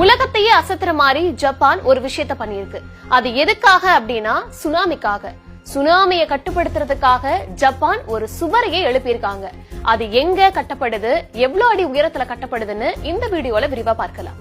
உலகத்தையே அசத்துற மாதிரி ஜப்பான் ஒரு விஷயத்த பண்ணியிருக்கு. அது எதுக்காக அப்படின்னா சுனாமிக்காக. சுனாமியை கட்டுப்படுத்துறதுக்காக ஜப்பான் ஒரு சுவரையே எழுப்பியிருக்காங்க. அது எங்க கட்டப்படுது? எவ்வளவு அடி உயரத்துல கட்டப்படுதுன்னு இந்த வீடியோல விரிவா பார்க்கலாம்.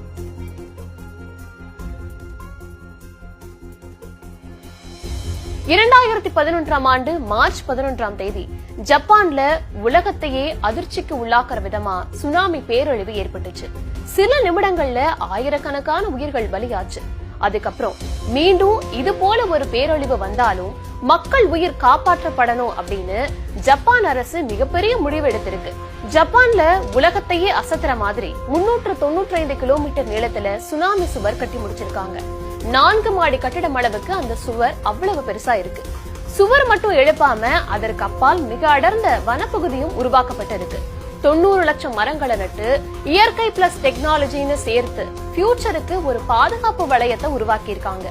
இரண்டாயிரத்தி பதினொன்றாம் ஆண்டு மார்ச் பதினொன்றாம் தேதி ஜப்பான்ல உலகத்தையே அதிர்ச்சிக்கு உள்ளாக்குற விதமா சுனாமி பேரழிவு ஏற்பட்டுச்சு. சில நிமிடங்கள்ல ஆயிரக்கணக்கான உயிர்கள் பலியாச்சு. அதுக்கப்புறம் மீண்டும் இது போல ஒரு பேரழிவு வந்தாலும் மக்கள் உயிர் காப்பாற்றப்படணும் அப்படின்னு ஜப்பான் அரசு மிகப்பெரிய முடிவு எடுத்திருக்கு. ஜப்பான்ல உலகத்தையே அசத்துற மாதிரி முன்னூற்று தொண்ணூற்றி ஐந்து கிலோமீட்டர் நீளத்துல சுனாமி சுவர் கட்டி முடிச்சிருக்காங்க. நான்கு மாடி கட்டிடம் அளவுக்கு அந்த சுவர் அவ்வளவு பெருசா இருக்கு. சுவர் மட்டும் எழுப்பாம அதற்கு அப்பால் மிக அடர்ந்த வனப்பகுதியும் உருவாக்கப்பட்டிருக்கு. தொண்ணூறு லட்சம் மரங்களை நட்டு இயற்கை பிளஸ் டெக்னாலஜின்னு சேர்த்து ஃபியூச்சருக்கு ஒரு பாதுகாப்பு வளையத்தை உருவாக்கி இருக்காங்க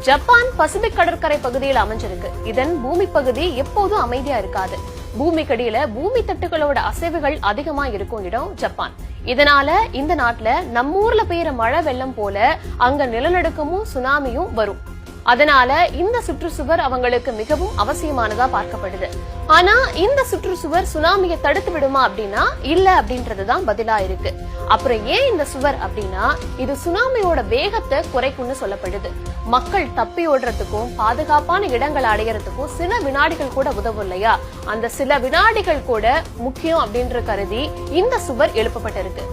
ஜப்பான் பசிபிக் கடற்கரை பகுதியில் அமைஞ்சிருக்கு. இதன் பூமி பகுதி எப்போதும் அமைதியா இருக்காது. பூமிக்கடியில பூமி தட்டுகளோட அசைவுகள் அதிகமா இருக்கும் இடம் ஜப்பான். இதனால இந்த நாட்டுல நம்ம ஊர்ல பெய்யற மழை வெள்ளம் போல அங்க நிலநடுக்கமும் சுனாமியும் வரும். அதனால இந்த சுற்றுச்சுவர் அவங்களுக்கு மிகவும் அவசியமானதா பார்க்கப்படுது. ஆனா இந்த சுற்றுச்சுவர் சுனாமியை தடுத்து விடுமா அப்படின்னா இல்ல அப்படின்றதுதான் பதிலா இருக்கு. அப்புறம் ஏன் இந்த சுவர் அப்படின்னா இது சுனாமியோட வேகத்தை குறைக்கும்னு சொல்லப்படுது. மக்கள் தப்பி ஓடுறதுக்கும் பாதுகாப்பான இடங்கள் அடையறதுக்கும் சில வினாடிகள் கூட உதவும் இல்லையா? அந்த சில வினாடிகள் கூட முக்கியம் அப்படின்ற கருதி இந்த சுவர் எழுப்பப்பட்டிருக்கு.